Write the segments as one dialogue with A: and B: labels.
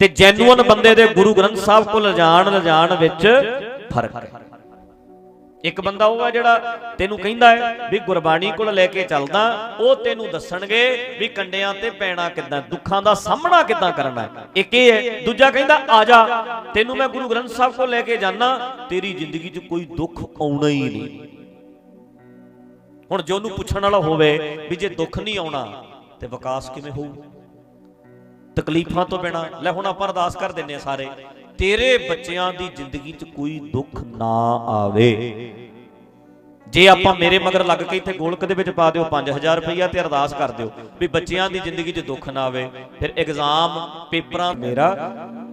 A: ਤੇ ਜੈਨੂਅਨ ਬੰਦੇ ਦੇ ਗੁਰੂ ਗ੍ਰੰਥ ਸਾਹਿਬ ਕੋਲ ਲਿਜਾਣ ਲਿਜਾਣ ਵਿੱਚ ਫ਼ਰਕ ਹੈ। ਇੱਕ ਬੰਦਾ ਉਹ ਆ ਜਿਹੜਾ ਤੈਨੂੰ ਕਹਿੰਦਾ ਹੈ ਵੀ ਗੁਰਬਾਣੀ ਕੋਲ ਲੈ ਕੇ ਚੱਲਦਾ, ਉਹ ਤੈਨੂੰ ਦੱਸਣਗੇ ਵੀ ਕੰਡਿਆਂ ਤੇ ਪੈਣਾ ਕਿੱਦਾਂ, ਦੁੱਖਾਂ ਦਾ ਸਾਹਮਣਾ ਕਿੱਦਾਂ ਕਰਨਾ ਹੈ। ਇੱਕ ਇਹ ਹੈ, ਦੂਜਾ ਕਹਿੰਦਾ, ਆ ਜਾ, ਤੈਨੂੰ ਮੈਂ ਗੁਰੂ ਗ੍ਰੰਥ ਸਾਹਿਬ ਕੋਲ ਲੈ ਕੇ ਜਾਣਾ ਤੇਰੀ ਜ਼ਿੰਦਗੀ 'ਚ ਕੋਈ ਦੁੱਖ ਆਉਣਾ ਹੀ ਨਹੀਂ। ਹੁਣ ਜੇ ਉਹਨੂੰ ਪੁੱਛਣ ਵਾਲਾ ਹੋਵੇ ਵੀ ਜੇ ਦੁੱਖ ਨਹੀਂ ਆਉਣਾ, ਤੇ ਵਿਕਾਸ ਕਿਵੇਂ ਹੋਊ? ਤਕਲੀਫਾਂ ਤੋਂ ਬਿਨਾ, ਲੈ ਹੁਣ ਆਪਾਂ ਅਰਦਾਸ ਕਰ ਦਿੰਨੇ ਆ ਸਾਰੇ, ਤੇਰੇ ਬੱਚਿਆਂ ਦੀ ਜ਼ਿੰਦਗੀ 'ਚ ਕੋਈ ਦੁੱਖ ਨਾ ਆਵੇ। ਜੇ ਆਪਾਂ ਮੇਰੇ ਮਗਰ ਲੱਗ ਕੇ ਇੱਥੇ ਗੋਲਕ ਦੇ ਵਿੱਚ ਪਾ ਦਿਓ 5000 ਰੁਪਈਆ ਤੇ ਅਰਦਾਸ ਕਰ ਦਿਓ ਵੀ ਬੱਚਿਆਂ ਦੀ ਜ਼ਿੰਦਗੀ 'ਚ ਦੁੱਖ ਨਾ ਆਵੇ, ਫਿਰ ਐਗਜ਼ਾਮ ਪੇਪਰਾਂ ਮੇਰਾ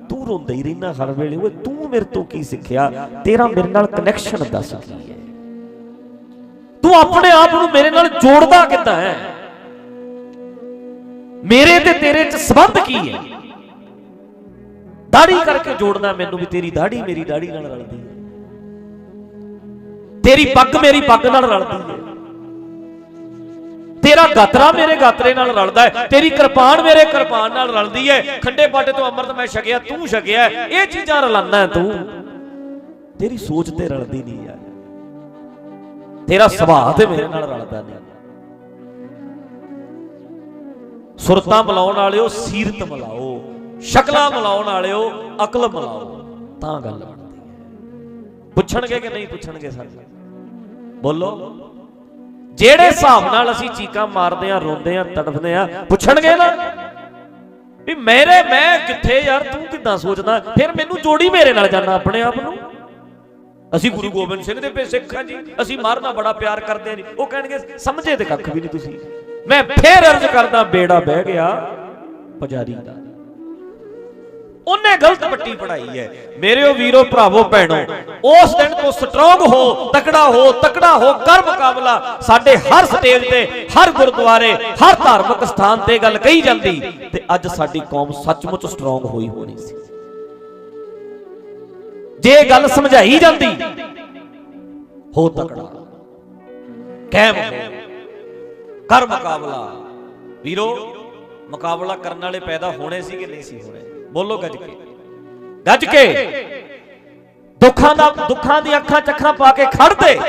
A: ਤੂੰ ਰੋਂਦਾ ਹੀ ਰਹਿਣਾ ਹਰ ਵੇਲੇ, ਓਏ ਤੂੰ ਮੇਰੇ ਤੋਂ ਕੀ ਸਿੱਖਿਆ? ਤੇਰਾ ਮੇਰੇ ਨਾਲ ਕਨੈਕਸ਼ਨ ਦੱਸ ਕੀ ਹੈ? ਤੂੰ ਆਪਣੇ ਆਪ ਨੂੰ ਮੇਰੇ ਨਾਲ ਜੋੜਦਾ ਕਿੱਦਾਂ ਹੈ? ਮੇਰੇ ਤੇ ਤੇਰੇ ਚ ਸੰਬੰਧ ਕੀ ਹੈ? ਦਾੜੀ ਕਰਕੇ ਜੋੜਨਾ ਮੈਨੂੰ ਵੀ ਤੇਰੀ ਦਾੜੀ ਮੇਰੀ ਦਾੜੀ ਨਾਲ ਰਲਦੀ ਹੈ। ਤੇਰੀ ਪੱਗ ਮੇਰੀ ਪੱਗ ਨਾਲ ਰਲਦੀ ਹੈ। ਤੇਰਾ ਗਾਤਰਾ ਮੇਰੇ ਗਾਤਰੇ ਨਾਲ ਰਲਦਾ ਹੈ। ਤੇਰੀ ਕਿਰਪਾਨ ਮੇਰੇ ਕਿਰਪਾਨ ਨਾਲ ਰਲਦੀ ਹੈ। ਖੰਡੇ ਪਾਟੇ ਤੋਂ ਅੰਮ੍ਰਿਤ ਮੈਂ ਛਕਿਆ, ਤੂੰ ਛਕਿਆ, ਇਹ ਚੀਜ਼ਾਂ ਰਲਾਨਾ ਤੂੰ। ਤੇਰੀ ਸੋਚ ਤੇ ਰਲਦੀ ਨਹੀਂ ਯਾਰ ਤੇਰਾ ਸੁਭਾਅ ਤੇ ਮੇਰੇ ਨਾਲ ਰਲਦਾ ਨਹੀਂ। ਸੁਰਤਾਂ ਮਿਲਾਉਣ ਵਾਲਿਓ, ਸੀਰਤ ਮਿਲਾਓ, ਸ਼ਕਲਾਂ ਮਿਲਾਉਣ ਵਾਲਿਓ, ਅਕਲ ਮਿਲਾਓ, ਤਾਂ ਗੱਲ ਬਣਦੀ ਹੈ। ਪੁੱਛਣਗੇ ਕਿ ਨਹੀਂ ਪੁੱਛਣਗੇ ਸਾਡੇ ਬੋਲੋ। ਜਿਹੜੇ ਹਿਸਾਬ ਨਾਲ ਅਸੀਂ ਚੀਕਾਂ ਮਾਰਦੇ ਆ ਰੋਂਦੇ ਆ ਤੜਫਦੇ ਆ ਪੁੱਛਣਗੇ ਨਾ। ਵੀ ਮੇਰੇ, ਮੈਂ ਕਿੱਥੇ ਯਾਰ, ਤੂੰ ਕਿੱਦਾਂ ਸੋਚਦਾ? ਫਿਰ ਮੈਨੂੰ ਜੋੜੀ ਮੇਰੇ ਨਾਲ ਜਾਣਾ ਆਪਣੇ ਆਪ ਨੂੰ। ਅਸੀਂ ਗੁਰੂ ਗੋਬਿੰਦ ਸਿੰਘ ਦੇ ਪੇ ਸਿੱਖ ਹਾਂ ਜੀ। ਅਸੀਂ ਮਾਰਨਾ ਬੜਾ ਪਿਆਰ ਕਰਦੇ ਹਾਂ ਜੀ। ਉਹ ਕਹਿਣਗੇ, ਸਮਝੇ ਤੇ ਕੱਖ ਵੀ ਨਹੀਂ ਤੁਸੀਂ। ਮੈਂ ਫੇਰ ਅਰਜ਼ ਕਰਦਾ ਬੇੜਾ ਬਹਿ ਗਿਆ ਪੁਜਾਰੀ ਦਾ। ਉਹਨੇ ਗਲਤ ਪੱਟੀ ਪੜਾਈ ਹੈ। ਮੇਰੇ ਵੀਰੋ, ਭਰਾਵੋ, ਭੈਣੋ, ਉਸ ਦਿਨ ਤੋਂ ਸਟਰੋਂਗ ਹੋ, ਤਕੜਾ ਹੋ ਤਕੜਾ ਹੋ, ਕਰ ਮੁਕਾਬਲਾ ਸਾਡੇ ਹਰ ਸਟੇਜ ਤੇ, ਹਰ ਗੁਰਦੁਆਰੇ, ਹਰ ਧਾਰਮਿਕ ਸਥਾਨ ਤੇ ਗੱਲ ਕਹੀ ਜਾਂਦੀ ਤੇ ਅੱਜ ਸਾਡੀ ਕੌਮ ਸੱਚਮੁੱਚ ਸਟਰੋਂਗ ਹੋਈ ਹੋਣੀ ਸੀ। ਜੇ ਗੱਲ ਸਮਝਾਈ ਜਾਂਦੀ, ਹੋ ਤਕੜਾ। ਕਹਿਮ ਕਰ ਮੁਕਾਬਲਾ। ਵੀਰੋ, ਮੁਕਾਬਲਾ ਕਰਨ ਵਾਲੇ ਪੈਦਾ ਹੋਣੇ ਸੀ ਕਿ ਨਹੀਂ ਸੀ ਹੋਣੇ? ਬੋਲੋ ਗੱਜ ਕੇ। ਗੱਜ ਕੇ। ਦੁੱਖਾਂ ਦਾ ਦੁੱਖਾਂ ਦੀ ਅੱਖਾਂ ਚੱਖਾਂ ਪਾ ਕੇ ਖੜਦੇ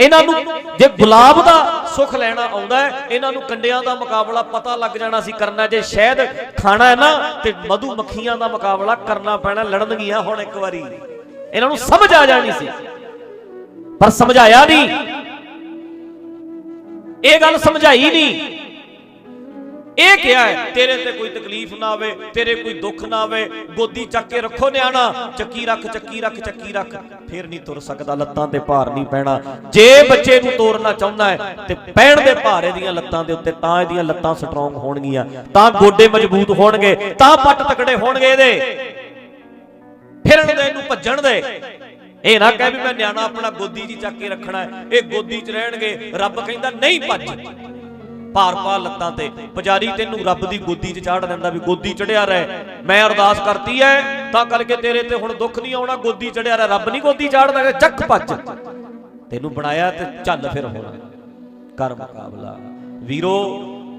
A: ਇਹਨਾਂ ਨੂੰ ਜੇ ਗੁਲਾਬ ਦਾ ਸੁਖ ਲੈਣਾ ਆਉਂਦਾ ਹੈ, ਇਹਨਾਂ ਨੂੰ ਕੰਡਿਆਂ ਦਾ ਮੁਕਾਬਲਾ ਪਤਾ ਲੱਗ ਜਾਣਾ ਸੀ ਕਰਨਾ। ਜੇ ਸ਼ਾਇਦ ਖਾਣਾ ਹੈ ਨਾ, ਤੇ ਮਧੂ ਮੱਖੀਆਂ ਦਾ ਮੁਕਾਬਲਾ ਕਰਨਾ ਪੈਣਾ, ਲੜਨਗੀਆਂ ਹੁਣ ਇੱਕ ਵਾਰੀ। ਇਹਨਾਂ ਨੂੰ ਸਮਝ ਆ ਜਾਣੀ ਸੀ। ਪਰ ਸਮਝਾਇਆ ਨਹੀਂ। ਇਹ ਗੱਲ ਸਮਝਾਈ ਨਹੀਂ। ਇਹ ਕਿਹਾ ਹੈ, ਤੇਰੇ ਤੇ ਕੋਈ ਤਕਲੀਫ ਨਾ ਆਵੇ, ਤੇਰੇ ਕੋਈ ਦੁੱਖ ਨਾ ਆਵੇ, ਗੋਦੀ ਚੱਕ ਕੇ ਰੱਖੋ ਨਿਆਣਾ, ਚੱਕੀ ਰੱਖ ਚੱਕੀ ਰੱਖ ਚੱਕੀ ਰੱਖ। ਫੇਰ ਨਹੀਂ ਤੁਰ ਸਕਦਾ, ਲੱਤਾਂ ਤੇ ਭਾਰ ਨਹੀਂ ਪੈਣਾ। ਜੇ ਬੱਚੇ ਨੂੰ ਤੋਰਨਾ ਚਾਹੁੰਦਾ ਹੈ, ਤੇ ਪੈਣ ਦੇ ਭਾਰ ਇਹਦੀਆਂ ਲੱਤਾਂ ਦੇ ਉੱਤੇ, ਤਾਂ ਇਹਦੀਆਂ ਲੱਤਾਂ ਸਟਰੋਂਗ ਹੋਣਗੀਆਂ। ਤਾਂ ਗੋਡੇ ਮਜ਼ਬੂਤ ਹੋਣਗੇ, ਤਾਂ ਪੱਟ ਤਕੜੇ ਹੋਣਗੇ ਇਹਦੇ। ਫਿਰਨ ਦੇ, ਇਹਨੂੰ ਭੱਜਣ ਦੇ। ਇਹ ਨਾ ਕਹਿ ਵੀ ਮੈਂ ਨਿਆਣਾ ਆਪਣਾ ਗੋਦੀ 'ਚ ਚੱਕ ਕੇ ਰੱਖਣਾ ਹੈ। ਇਹ ਗੋਦੀ 'ਚ ਰਹਿਣਗੇ, ਰੱਬ ਕਹਿੰਦਾ ਨਹੀਂ ਭੱਜ। ਭਾਰ ਪਾ ਲੱਤਾਂ ਤੇ। ਪੁਜਾਰੀ ਤੈਨੂੰ ਰੱਬ ਦੀ ਗੋਦੀ 'ਚ ਚਾੜ ਦਿੰਦਾ ਵੀ ਗੋਦੀ ਚੜਿਆ ਰਹਿ। ਮੈਂ ਅਰਦਾਸ ਕਰਤੀ ਐ, ਤਾਂ ਕਰਕੇ ਤੇਰੇ ਤੇ ਹੁਣ ਦੁੱਖ ਨਹੀਂ ਆਉਣਾ, ਗੋਦੀ ਚੜਿਆ ਰਹਿ। ਰੱਬ ਨਹੀਂ ਗੋਦੀ ਚਾੜਦਾ ਚੱਕ ਭੱਜ। ਤੈਨੂੰ ਬਣਾਇਆ ਤੇ ਚੱਲ ਫਿਰ ਹੋਣਾ। ਕਰ ਮੁਕਾਬਲਾ। ਵੀਰੋ,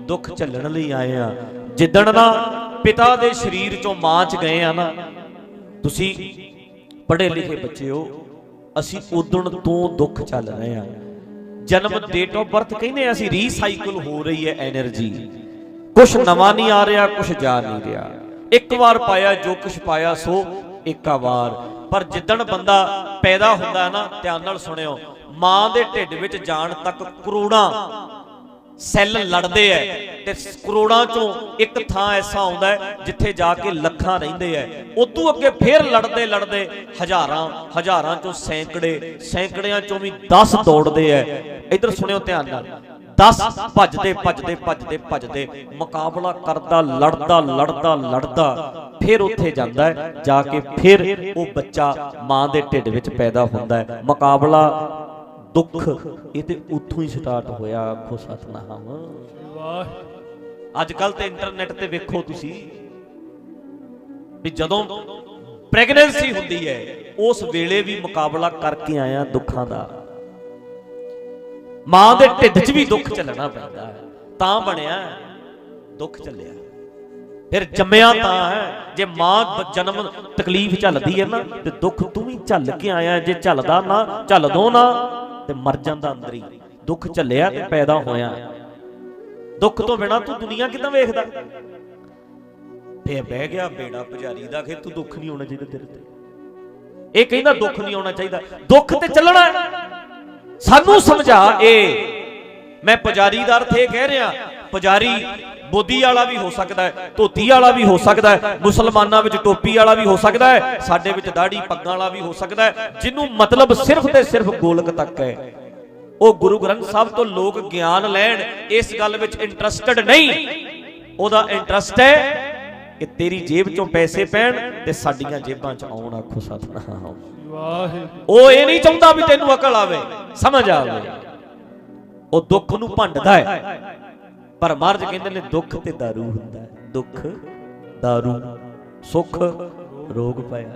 A: ਦੁੱਖ ਝੱਲਣ ਲਈ ਆਏ ਆ। ਜਿੱਦਣ ਨਾ ਪਿਤਾ ਦੇ ਸਰੀਰ ਚੋਂ ਮਾਂ ਚ ਗਏ ਆ ਨਾ, ਤੁਸੀਂ ਪੜ੍ਹੇ ਲਿਖੇ ਬੱਚਿਓ, ਅਸੀਂ ਉਦਣ ਤੋਂ ਦੁੱਖ ਚੱਲ ਰਹੇ ਆ ਜਨਮ ਡੇਟ ਆਫ ਬਰਥ ਕਹਿੰਦੇ ਆ ਅਸੀਂ ਰੀਸਾਈਕਲ ਹੋ ਰਹੀ ਹੈ એનર્ਜੀ ਕੁਝ ਨਵਾਂ ਨਹੀਂ ਆ ਰਿਹਾ ਕੁਝ ਜਾ ਨਹੀਂ ਰਿਹਾ। ਇੱਕ ਵਾਰ ਪਾਇਆ, ਜੋ ਕੁਝ ਪਾਇਆ, ਸੋ ਇੱਕ ਵਾਰ। ਪਰ ਜਿੱਦਣ ਬੰਦਾ ਪੈਦਾ ਹੁੰਦਾ ਨਾ, ਧਿਆਨ ਨਾਲ ਸੁਣਿਓ, ਮਾਂ ਦੇ ਢਿੱਡ ਵਿੱਚ ਜਾਣ ਤੱਕ ਕਰੋੜਾਂ ਸੈੱਲ ਲੜਦੇ ਐ ਤੇ ਕਰੋੜਾਂ ਚੋਂ ਇੱਕ ਥਾਂ ਐਸਾ ਆਉਂਦਾ ਜਿੱਥੇ ਜਾ ਕੇ ਲੱਖਾਂ ਰਹਿੰਦੇ ਐ। ਉਦੋਂ ਅੱਗੇ ਫੇਰ ਲੜਦੇ ਲੜਦੇ ਹਜ਼ਾਰਾਂ ਹਜ਼ਾਰਾਂ ਚੋਂ ਸੈਂਕੜੇ, ਸੈਂਕੜਿਆਂ ਚੋਂ ਵੀ 10 ਦੌੜਦੇ ਐ। ਇਧਰ ਸੁਣਿਓ ਧਿਆਨ ਨਾਲ। 10 ਭੱਜਦੇ ਭੱਜਦੇ ਭੱਜਦੇ ਭੱਜਦੇ ਮੁਕਾਬਲਾ ਕਰਦਾ, ਲੜਦਾ ਲੜਦਾ ਲੜਦਾ ਫਿਰ ਉੱਥੇ ਜਾਂਦਾ ਹੈ ਜਾ ਕੇ ਫਿਰ ਉਹ ਬੱਚਾ ਮਾਂ ਦੇ ਢਿੱਡ ਵਿੱਚ ਪੈਦਾ ਹੁੰਦਾ ਹੈ ਮੁਕਾਬਲਾ ਦੁੱਖ, ਇਹ ਤੇ ਉੱਥੋਂ ਹੀ ਸਟਾਰਟ ਹੋਇਆ, ਆਖੋ ਸਤਨਾਮ। ਅੱਜ ਕੱਲ ਤੇ ਇੰਟਰਨੈਟ ਤੇ ਵੇਖੋ ਤੁਸੀਂ ਵੀ ਜਦੋਂ ਪ੍ਰੈਗਨੈਂਸੀ ਹੁੰਦੀ ਹੈ, ਉਸ ਵੇਲੇ ਵੀ ਮੁਕਾਬਲਾ ਕਰਕੇ ਆਇਆ ਦੁੱਖਾਂ ਦਾ। ਮਾਂ ਦੇ ਢਿੱਡ 'ਚ ਵੀ ਦੁੱਖ ਚੱਲਣਾ ਪੈਂਦਾ ਹੈ, ਤਾਂ ਬਣਿਆ ਦੁੱਖ ਚੱਲਿਆ। ਫਿਰ ਜੰਮਿਆ ਤਾਂ ਹੈ, ਜੇ ਮਾਂ ਜਨਮ ਤਕਲੀਫ ਝੱਲਦੀ ਹੈ ਨਾ, ਤੇ ਦੁੱਖ ਤੂੰ ਵੀ ਝੱਲ ਕੇ ਆਇਆ, ਜੇ ਝੱਲਦਾ ਨਾ, ਝੱਲ ਦੋ ਨਾ। ਤੇ ਮਰ ਜਾਂਦਾ ਅੰਦਰ ਹੀ। ਦੁੱਖ ਝੱਲਿਆ ਤੇ ਪੈਦਾ ਹੋਇਆ। ਦੁੱਖ ਤੋਂ ਬਿਨਾ ਤੂੰ ਦੁਨੀਆ ਕਿਦਾਂ ਵੇਖਦਾ? ਫੇਰ ਬਹਿ ਗਿਆ ਬੇੜਾ ਪੁਜਾਰੀ ਦਾ ਕਿ ਤੂੰ ਦੁੱਖ ਨਹੀਂ ਆਉਣਾ ਚਾਹੀਦਾ ਤੇਰੇ ਤੇ। ਇਹ ਕਹਿੰਦਾ ਦੁੱਖ ਨਹੀਂ ਹੋਣਾ ਚਾਹੀਦਾ। ਦੁੱਖ ਤੇ ਚੱਲਣਾ ਸਾਨੂੰ ਸਮਝਾ ਇਹ ਮੈਂ ਪੁਜਾਰੀ ਦਾ ਅਰਥ ਇਹ ਕਹਿ ਰਿਹਾ। ਪੁਜਾਰੀ ਬੋਦੀ ਵਾਲਾ ਵੀ ਹੋ ਸਕਦਾ ਹੈ, ਧੋਤੀ ਵਾਲਾ ਵੀ ਹੋ ਸਕਦਾ ਹੈ, ਮੁਸਲਮਾਨਾਂ ਵਿੱਚ ਟੋਪੀ ਵਾਲਾ ਵੀ ਹੋ ਸਕਦਾ ਹੈ, ਸਾਡੇ ਵਿੱਚ ਦਾੜੀ ਪੱਗਾਂ ਵਾਲਾ ਵੀ ਹੋ ਸਕਦਾ ਹੈ ਜਿਹਨੂੰ ਮਤਲਬ ਸਿਰਫ ਤੇ ਸਿਰਫ ਗੋਲਕ ਤੱਕ ਹੈ। ਉਹ ਗੁਰੂ ਗ੍ਰੰਥ ਸਾਹਿਬ ਤੋਂ ਲੋਕ ਗਿਆਨ ਲੈਣ, ਇਸ ਗੱਲ ਵਿੱਚ ਇੰਟਰਸਟਡ ਨਹੀਂ। ਉਹਦਾ ਇੰਟਰਸਟ ਹੈ ਕਿ ਤੇਰੀ ਜੇਬ ਚੋਂ ਪੈਸੇ ਪੈਣ ਤੇ ਸਾਡੀਆਂ ਜੇਬਾਂ 'ਚ ਆਉਣ, ਆਖੋ ਸਤਨਾਮ।
B: ਵਾਹਿਗੁਰੂ
A: ਉਹ ਇਹ ਨਹੀਂ ਚਾਹੁੰਦਾ ਵੀ ਤੈਨੂੰ ਅਕਲ ਆਵੇ, ਸਮਝ ਆਵੇ। ਉਹ ਦੁੱਖ ਨੂੰ ਭੰਡਦਾ ਹੈ। ਪਰ ਮਹਾਰਾਜ ਕਹਿੰਦੇ ਨੇ ਦੁੱਖ ਤੇ ਦਾਰੂ ਹੁੰਦਾ ਦੁੱਖ ਦਾਰੂ ਸੁੱਖ ਰੋਗ ਪਾਇਆ।